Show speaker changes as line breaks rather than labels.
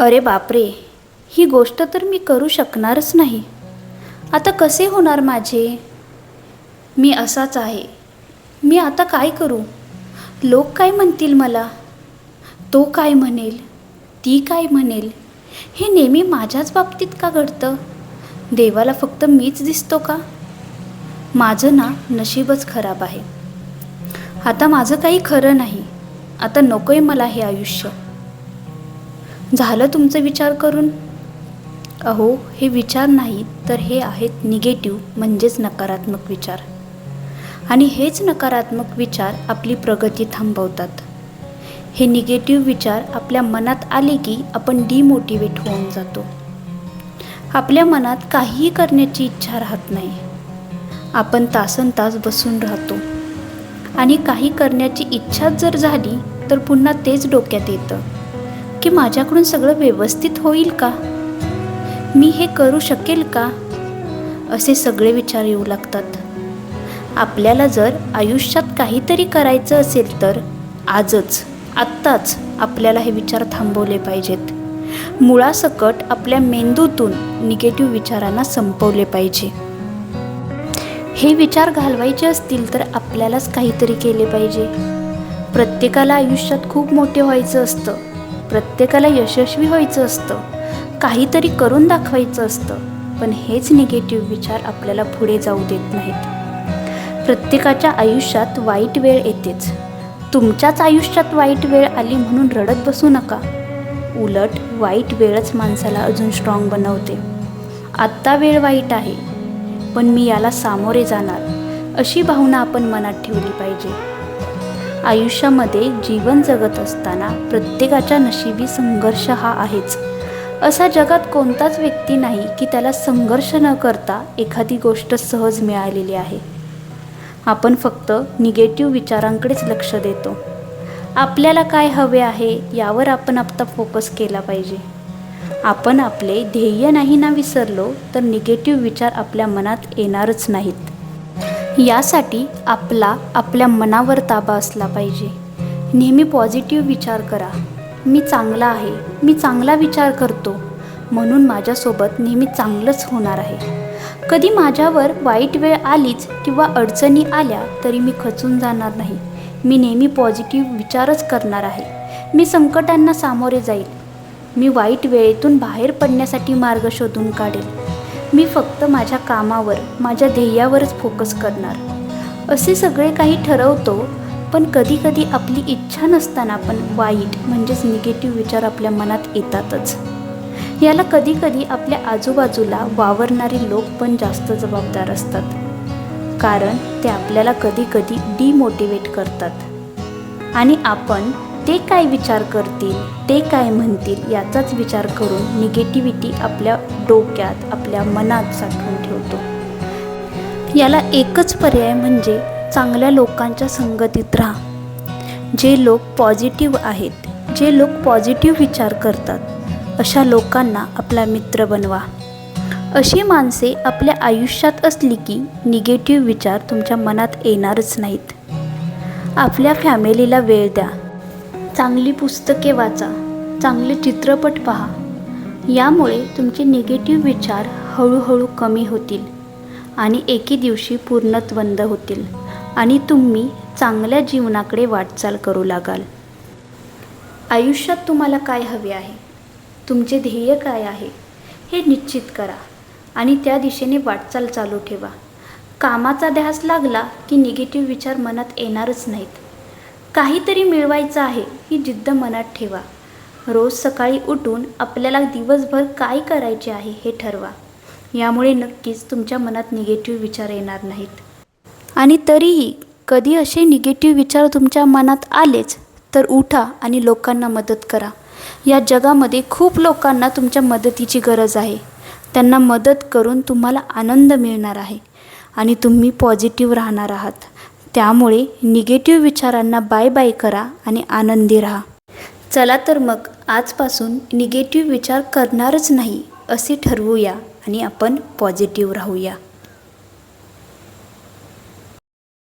अरे बापरे ही गोष्ट तर मी करू शकणारच नाही. आता कसे होणार माझे? मी असाच आहे. मी आता काय करू? लोक काय म्हणतील मला? तो काय म्हणेल? ती काय म्हणेल? हे नेहमी माझ्याच बाबतीत का घडतं? देवाला फक्त मीच दिसतो का? माझं ना नशीबच खराब आहे. आता माझं काही खरं नाही. आता नको आहे मला हे आयुष्य. झालं तुमचं विचार करून? अहो हे विचार नाही तर हे आहेत निगेटिव्ह म्हणजेच नकारात्मक विचार. आणि हेच नकारात्मक विचार आपली प्रगती थांबवतात. हे निगेटिव्ह विचार आपल्या मनात आले की आपण डिमोटिवेट होऊन जातो. आपल्या मनात काहीही करण्याची इच्छा राहत नाही. आपण तासन तास बसून राहतो. आणि काही करण्याची इच्छाच जर झाली तर पुन्हा तेच डोक्यात येतं. की माझ्याकडून सगळं व्यवस्थित होईल का? मी हे करू शकेल का? असे सगळे विचार येऊ लागतात. आपल्याला जर आयुष्यात काहीतरी करायचं असेल तर आजच आत्ताच आपल्याला हे विचार थांबवले पाहिजेत. मुळासकट आपल्या मेंदूतून निगेटिव्ह विचारांना संपवले पाहिजे. हे विचार घालवायचे असतील तर आपल्यालाच काहीतरी केले पाहिजे. प्रत्येकाला आयुष्यात खूप मोठे व्हायचं असतं. प्रत्येकाला यशस्वी व्हायचं असतं. काहीतरी करून दाखवायचं असतं. पण हेच निगेटिव्ह विचार आपल्याला पुढे जाऊ देत नाहीत. प्रत्येकाच्या आयुष्यात वाईट वेळ येतेच. तुमच्याच आयुष्यात वाईट वेळ आली म्हणून रडत बसू नका. उलट वाईट वेळच माणसाला अजून स्ट्रॉंग बनवते. आत्ता वेळ वाईट आहे. पण मी याला सामोरे जाणार. अशी भावना आपण मनात ठेवली पाहिजे. आयुष्यामध्ये जीवन जगत असताना प्रत्येकाच्या नशिबी संघर्ष हा आहेच. असा जगात कोणताच व्यक्ती नाही की त्याला संघर्ष न करता एखादी गोष्ट सहज मिळालेली आहे. आपण फक्त निगेटिव्ह विचारांकडेच लक्ष देतो. आपल्याला काय हवे आहे यावर आपण आता फोकस केला पाहिजे. आपण आपले ध्येय नाही ना विसरलो तर निगेटिव्ह विचार आपल्या मनात येणारच नाहीत. यासाठी आपला आपल्या मनावर ताबा असला पाहिजे. नेहमी पॉझिटिव्ह विचार करा. मी चांगला आहे. मी चांगला विचार करतो. म्हणून माझ्यासोबत नेहमी चांगलंच होणार आहे. कधी माझ्यावर वाईट वेळ आलीच किंवा अडचणी आल्या तरी मी खचून जाणार नाही. मी नेहमी पॉझिटिव्ह विचारच करणार आहे. मी संकटांना सामोरे जाईल. मी वाईट वेळेतून बाहेर पडण्यासाठी मार्ग शोधून काढेल. मी फक्त माझ्या कामावर माझ्या ध्येयावरच फोकस करणार. असे सगळे काही ठरवतो पण कधीकधी आपली इच्छा नसताना पण वाईट म्हणजेच निगेटिव्ह विचार आपल्या मनात येतातच. याला कधीकधी आपल्या आजूबाजूला वावरणारे लोक पण जास्त जबाबदार असतात. कारण ते आपल्याला कधीकधी डिमोटिवेट करतात. आणि आपण ते काय विचार करतील ते काय म्हणतील याचाच विचार करून निगेटिव्हिटी आपल्या डोक्यात आपल्या मनात साठवून ठेवतो. याला एकच पर्याय म्हणजे चांगल्या लोकांच्या संगतीत राहा. जे लोक पॉझिटिव्ह आहेत जे लोक पॉझिटिव्ह विचार करतात अशा लोकांना आपला मित्र बनवा. अशी माणसे आपल्या आयुष्यात असली की निगेटिव्ह विचार तुमच्या मनात येणारच नाहीत. आपल्या फॅमिलीला वेळ द्या. चांगली पुस्तके वाचा चांगले चित्रपट पहा. यामुळे तुमचे निगेटिव्ह विचार हळूहळू कमी होतील आणि एके दिवशी पूर्णत्वंद होतील आणि तुम्ही चांगल्या जीवनाकडे वाटचाल करू लागाल. आयुष्यात तुम्हाला काय हवे आहे? तुमचे ध्येय काय आहे? हे निश्चित करा आणि त्या दिशेने वाटचाल चालू ठेवा. कामाचा ध्यास लागला की निगेटिव्ह विचार मनात येणारच नाहीत. काहीतरी मिळवायचं आहे ही जिद्द मनात ठेवा. रोज सकाळी उठून आपल्याला दिवसभर काय करायचे आहे हे ठरवा. यामुळे नक्कीच तुमच्या मनात निगेटिव्ह विचार येणार नाहीत. आणि तरीही कधी असे निगेटिव्ह विचार तुमच्या मनात आलेच तर उठा आणि लोकांना मदत करा. या जगामध्ये खूप लोकांना तुमच्या मदतीची गरज आहे. त्यांना मदत करून तुम्हाला आनंद मिळणार आहे आणि तुम्ही पॉझिटिव्ह राहणार आहात. त्यामुळे निगेटिव्ह विचारांना बाय बाय करा आणि आनंदी राहा. चला तर मग आजपासून निगेटिव्ह विचार करणारच नाही असे ठरवूया आणि आपण पॉझिटिव्ह राहूया.